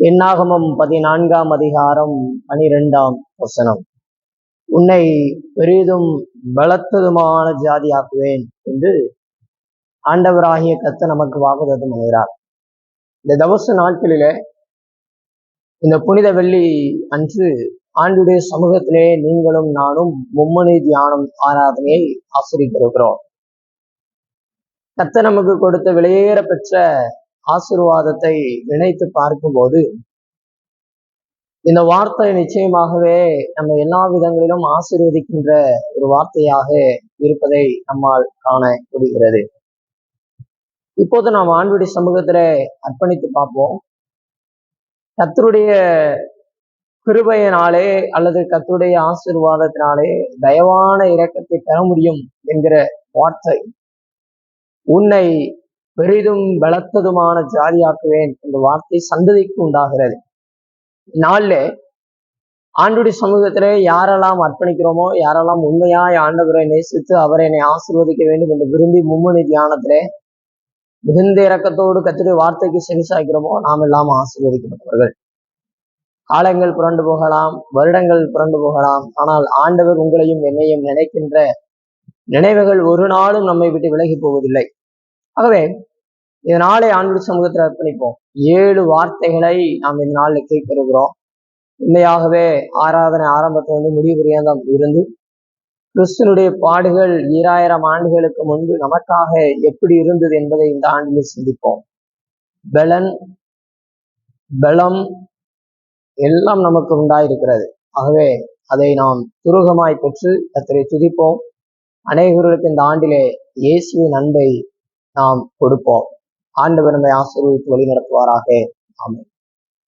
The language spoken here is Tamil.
எண்ணாகமம் பதினான்காம் அதிகாரம் பனிரெண்டாம் வசனம். உன்னை பெரிதும் பலத்ததுமான ஜாதியாக்குவேன் என்று ஆண்டவராகிய கத்த நமக்கு வாக்குதத்தம் அணுகிறார் இந்த தவச நாட்களிலே இந்த புனித வெள்ளி அன்று ஆண்டுடைய சமூகத்திலே நீங்களும் நானும் மும்மனை தியானம் ஆராதனையை ஆசிரியிருக்கிறோம் கத்த நமக்கு கொடுத்த வெளியேற பெற்ற ஆசிர்வாதத்தை நினைத்து பார்க்கும்போது இந்த வார்த்தை நிச்சயமாகவே நம்ம எல்லா விதங்களிலும் ஆசிர்வதிக்கின்ற ஒரு வார்த்தையாக இருப்பதை நம்மால் காண முடிகிறது. இப்போது நாம் ஆண்டுடைய சமூகத்துல அர்ப்பணித்து பார்ப்போம். கத்தருடைய கிருபையினாலே அல்லது கத்தருடைய ஆசீர்வாதத்தினாலே தயவான இரக்கத்தை பெற முடியும் என்கிற வார்த்தை உன்னை பெரிதும் பலத்ததுமான ஜாதியாக்குவேன் என்ற வார்த்தை சந்ததிக்கு உண்டாகிறது. நாளில் ஆண்டுடைய சமூகத்திலே யாரெல்லாம் அர்ப்பணிக்கிறோமோ யாரெல்லாம் உண்மையாய் ஆண்டவரை நேசித்து அவரை என்னை ஆசிர்வதிக்க வேண்டும் என்று விரும்பி மும்முனை தியானத்திலே மிகுந்த இறக்கத்தோடு கத்திரி வார்த்தைக்கு செவிசாய்க்கிறோமோ நாம் எல்லாம் ஆசீர்வதிக்கப்பட்டவர்கள். காலங்கள் புரண்டு போகலாம் வருடங்கள் புரண்டு போகலாம் ஆனால் ஆண்டவர் உங்களையும் என்னையும் நினைக்கின்ற நினைவுகள் ஒரு நாளும் நம்மை விட்டு விலகி போவதில்லை. ஆகவே இந்த நாளை ஆண்டு சமூகத்தில் அர்ப்பணிப்போம். ஏழு வார்த்தைகளை நாம் இந்த நாளில் கேட்கிறோம் உண்மையாகவே ஆராதனை ஆரம்பத்தில் வந்து முடிவு புரியாந்தம் இருந்து கிறிஸ்தனுடைய பாடுகள் ஈராயிரம் ஆண்டுகளுக்கு முன்பு நமக்காக எப்படி இருந்தது என்பதை இந்த ஆண்டிலே சிந்திப்போம். பலன் பலம் எல்லாம் நமக்கு உண்டாயிருக்கிறது. ஆகவே அதை நாம் துருகமாய் பெற்று கத்தரை துதிப்போம். அநேகர்களுக்கு இந்த ஆண்டிலே இயேசுவின் அன்பை நாம் கொடுப்போம். ஆண்டவர் நம்மை ஆசீர்வதித்து வழி நடத்துவாராக ஆமை